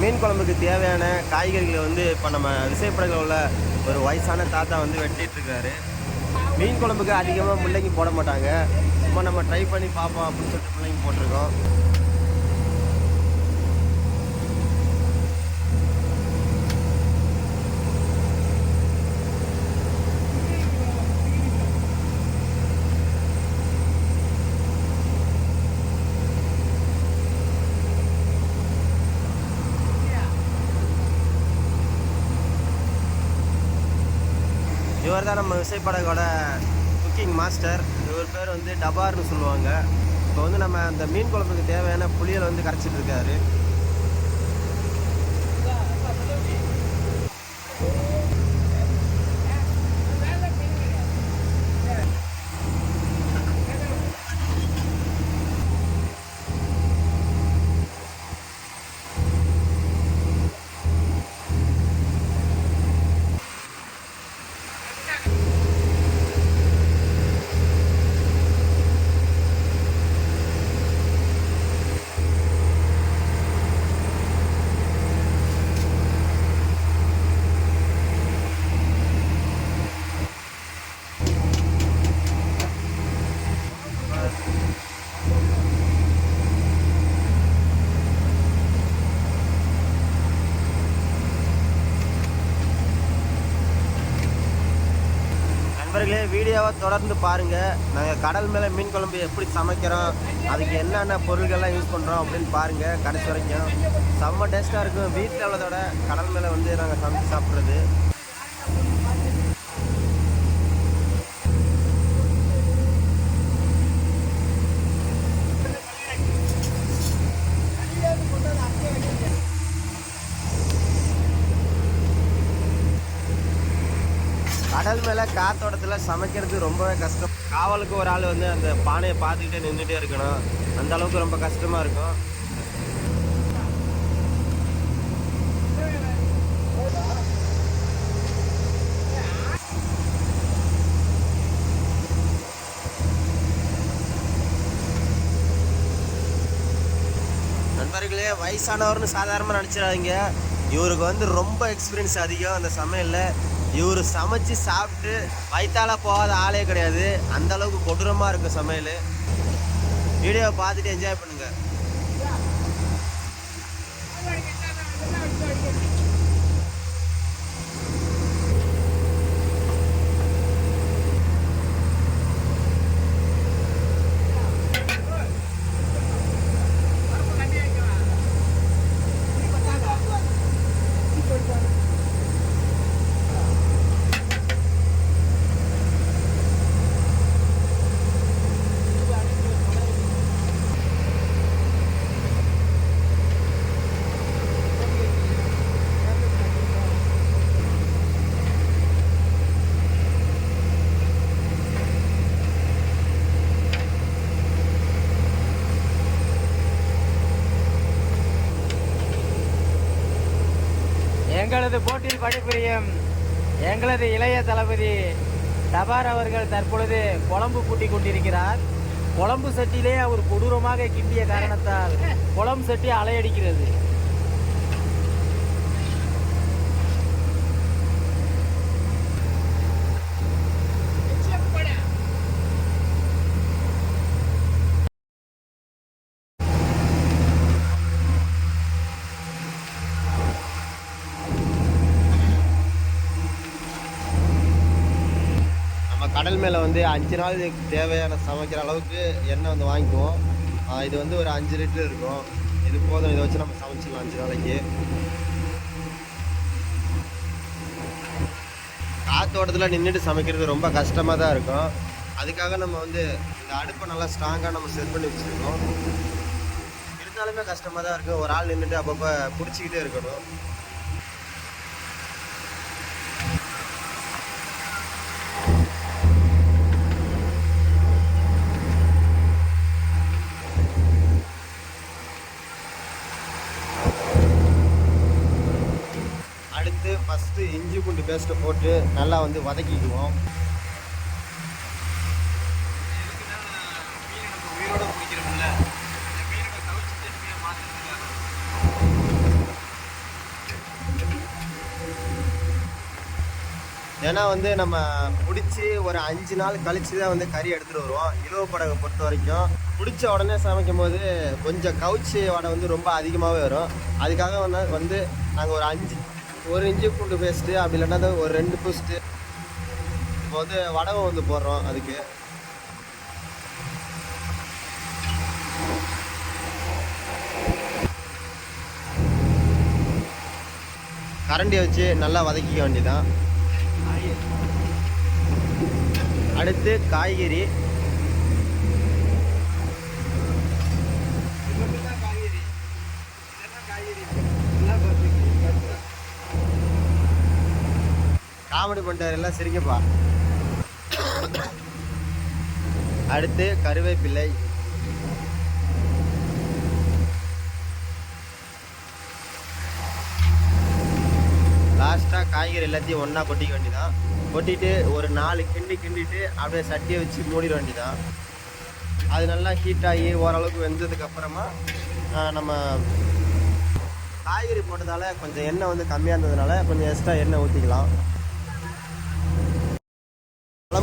மீன் குழம்புக்கு தேவையான காய்கறிகளை வந்து இப்போ நம்ம விசைப்படகில் உள்ள ஒரு வயசான தாத்தா வந்து வெட்டிகிட்ருக்காரு மீன் குழம்புக்கு அதிகமாக முள்ளங்கி போட மாட்டாங்க. சும்மா நம்ம ட்ரை பண்ணி பார்ப்போம் அப்படின்னு சொல்லிட்டு முள்ளங்கி போட்டிருக்கோம். இவர் தான் நம்ம விசைப்படகோட குக்கிங் மாஸ்டர் இவர் பேர் வந்து டபார்னு சொல்லுவாங்க. இப்போ வந்து நம்ம அந்த மீன் குழம்புக்கு தேவையான புளியலை வந்து கரைச்சிட்டு இருக்காரு நண்பர்களே வீடியோவை தொடர்ந்து பாருங்கள் நாங்கள் கடல் மேலே மீன் குழம்பு எப்படி சமைக்கிறோம் அதுக்கு என்னென்ன பொருள்கள்லாம் யூஸ் பண்ணுறோம் அப்படின்னு பாருங்கள் கடைசி வரைக்கும். செம்ம டேஸ்ட்டாக இருக்கும். வீட்டில் உள்ளதோட கடல் மேலே வந்து நாங்கள் சமைச்சு சாப்பிட்றது. கடல் மேலே காத்தோட்டத்தில் சமைக்கிறது ரொம்பவே கஷ்டம். காவலுக்கு ஒரு ஆள் வந்து அந்த பானையை பார்த்துக்கிட்டே நின்றுட்டே இருக்கணும். அந்த அளவுக்கு ரொம்ப கஷ்டமாக இருக்கும். நண்பர்களே வயசானவர்னு சாதாரணமாக நினச்சிடாதீங்க. இவருக்கு வந்து ரொம்ப எக்ஸ்பீரியன்ஸ் அதிகம் அந்த சமையலில். இவர் சமைச்சு சாப்பிட்டு வயிற்றால போகாத ஆளே கிடையாது. அந்த அளவுக்கு கொடூரமாக இருக்கும் சமையல். வீடியோவை பார்த்துட்டு என்ஜாய் பண்ணுங்க. எங்களது போட்டியில் பணிபுரியும் எங்களது இளைய தளபதி டபார் அவர்கள் தற்பொழுது குழம்பு கூட்டி கொண்டிருக்கிறார். குழம்பு சட்டியிலே அவர் கொடூரமாக கிண்டிய காரணத்தால் குழம்பு சட்டி அலையடிக்கிறது. கடல் மேலே வந்து அஞ்சு நாள் தேவையான சமைக்கிற அளவுக்கு எண்ணெய் வந்து வாங்கிக்குவோம். இது வந்து ஒரு அஞ்சு லிட்டர் இருக்கும். இது போதும். இதை வச்சு நம்ம சமைச்சிடலாம் அஞ்சு நாளைக்கு. காத்தோட்டத்தில் நின்றுட்டு சமைக்கிறது ரொம்ப கஷ்டமாக தான் இருக்கும். அதுக்காக நம்ம வந்து இந்த அடுப்பை நல்லா ஸ்ட்ராங்காக நம்ம செட் பண்ணி வச்சுருக்கோம். இருந்தாலுமே கஷ்டமாக தான் இருக்கும் ஒரு ஆள் நின்றுட்டு அப்பப்போ பிடிச்சிக்கிட்டே இருக்கணும். ஃபஸ்ட்டு இஞ்சி பூண்டு பேஸ்ட்டை போட்டு நல்லா வந்து வதக்கிக்குவோம். ஏன்னா வந்து நம்ம பிடிச்சி ஒரு அஞ்சு நாள் கழிச்சு தான் வந்து கறி எடுத்துகிட்டு வருவோம். இலவ படகை பொறுத்த வரைக்கும் பிடிச்ச உடனே சமைக்கும் போது கொஞ்சம் கவுச்சி வடை வந்து ரொம்ப அதிகமாகவே வரும். அதுக்காக வந்து வந்து நாங்கள் ஒரு அஞ்சு ஒரு இஞ்சி பூண்டு பேஸ்ட்டு அப்படி இல்லைன்னா ஒரு ரெண்டு பூஸ்ட்டு இப்போ வந்து வடகம் வந்து போடுறோம் அதுக்கு. கரண்டியை வச்சு நல்லா வதக்கிக்க வேண்டியதான் அடுத்து காய்கறி. காமெடி பண்ணுறாரு எல்லாம் சிரிக்கப்பா அடுத்து கருவேப்பிள்ளை. லாஸ்ட்டாக காய்கறி எல்லாத்தையும் ஒன்றா கொட்டிக்க வேண்டிதான் கொட்டிட்டு ஒரு நாலு கிண்டி கிண்டிட்டு அப்படியே சட்டியை வச்சு மூடிட வேண்டிதான் அது நல்லா ஹீட் ஆகி ஓரளவுக்கு வெந்ததுக்கப்புறமா நம்ம காய்கறி போட்டதால் கொஞ்சம் எண்ணெய் வந்து கம்மியாக இருந்ததுனால கொஞ்சம் எக்ஸ்ட்ரா எண்ணெய் ஊற்றிக்கலாம்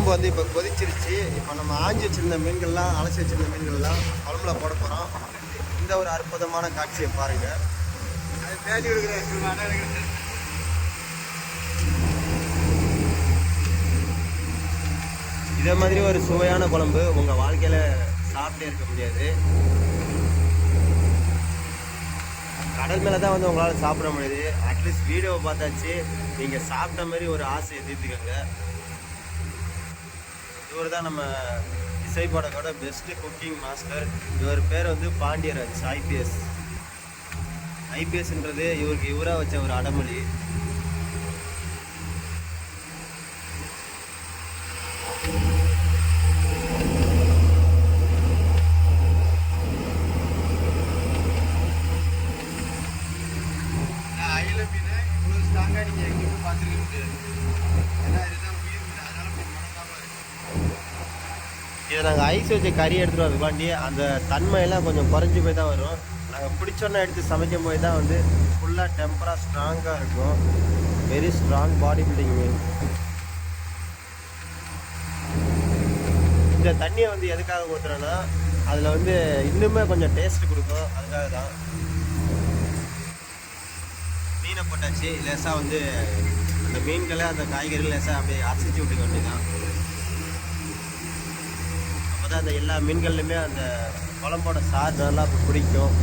குழம்பு வந்து இப்போ கொதிச்சிருச்சு. இப்போ நம்ம ஆஞ்சி வச்சிருந்த மீன்கள்லாம் அலசி வச்சிருந்த மீன்கள்லாம் குழம்புல போட போகிறோம் இந்த ஒரு அற்புதமான காட்சியை பாருங்கள் அது பேசி கொடுக்குற இதே மாதிரி ஒரு சுவையான குழம்பு உங்கள் வாழ்க்கையில் சாப்பிட்டே இருக்க முடியாது. கடல் மேலே தான் வந்து உங்களால் சாப்பிட முடியுது. அட்லீஸ்ட் வீடியோவை பார்த்தாச்சு. நீங்கள் சாப்பிட்ட மாதிரி ஒரு ஆசையை தீர்த்துக்கோங்க. இவர் தான் நம்ம இசைப்பாடக்கோட பெஸ்ட்டு குக்கிங் மாஸ்டர் இவர் பேர் வந்து பாண்டியராஜ் ஐபிஎஸ் ஐபிஎஸ்ன்றது இவருக்கு இவராக வச்ச ஒரு அடமொழி அயில மீனை இவ்வளவு ஸ்ட்ராங்கா நீங்க எங்கேயுமே பார்த்துருக்க முடியாது ஏன்னா இதுதான் உயிர் மீன் அதனால கொஞ்சம் மடங்காம இருக்கு இதை நாங்கள் ஐஸ் வச்சு கறி எடுத்துகிட்டு வரதுக்காண்டி அந்த தன்மையெல்லாம் கொஞ்சம் குறைஞ்சி போய் தான் வரும். நாங்கள் பிடிச்சோன்னே எடுத்து சமைக்கும் போது தான் வந்து ஃபுல்லாக டெம்பராக ஸ்ட்ராங்காக இருக்கும். வெரி ஸ்ட்ராங் பாடி பில்டிங் மீன் இந்த தண்ணியை வந்து எதுக்காக ஊற்றுறேன்னா அதில் வந்து இன்னுமே கொஞ்சம் டேஸ்ட் கொடுக்கும். அதுக்காக தான் மீனை போட்டாச்சு. லேசாக வந்து அந்த மீன்களை அந்த காய்கறிகள் லேசாக அப்படியே அசைச்சு விட்டுக்க வேண்டியதான் அப்பதான் அந்த எல்லா மீன்கள்லையுமே அந்த குழம்போட சாறு நல்லா பிடிக்கும்.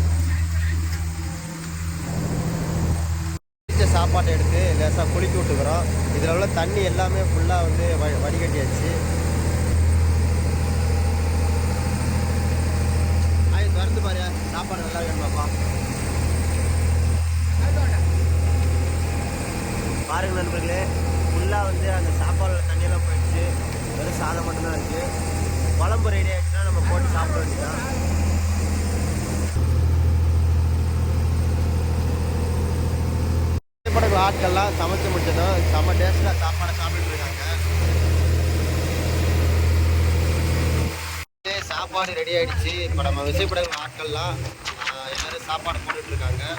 பிடிச்ச சாப்பாட்டை எடுத்து லேசாக குளிக்க விட்டுக்கிறோம். இதில் உள்ள தண்ணி எல்லாமே ஃபுல்லாக வந்து வ- வடிகட்டியாச்சு. ஆய் திறந்து பாரு. சாப்பாடு நல்லா வேணுமாப்பா பாருங்கள் நண்பர்களே ஃபுல்லாக வந்து அந்த சாப்பாடு தண்ணியெல்லாம் போயிடுச்சு. வெறும் சாதம் மட்டும்தான் இருக்குது குழம்பு ரெடி ஆயிடுச்சுன்னா நம்ம போட்டு சாப்பிட வேண்டியதான் படகு ஆட்கள்லாம் சமைச்சு முடிச்சதும் செம்ம டேஸ்ட்டில் சாப்பாடை சாப்பிட்டுட்டு இருக்காங்க. இதே சாப்பாடு ரெடி ஆகிடுச்சு இப்போ நம்ம விசைப்படங்கள் ஆட்கள்லாம் எல்லாரும் சாப்பாடு போட்டுட்டு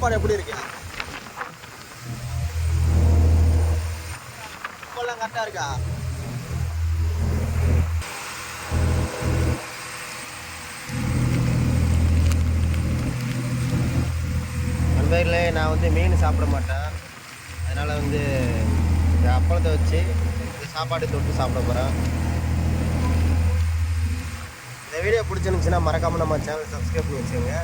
சாப்பாடு எப்படி இருக்கு? உப்பெல்லாம் கரெக்டாக இருக்கா? நண்பர்களே நான் வந்து மீன் சாப்பிட மாட்டேன். அதனால் வந்து இந்த அப்பளத்தை வச்சு இந்த சாப்பாடு தொட்டு சாப்பிட போகிறேன் இந்த வீடியோ பிடிச்சிருந்துச்சுன்னா மறக்காமல் நம்ம சேனல் சப்ஸ்கிரைப் பண்ணி வச்சுக்கோங்க.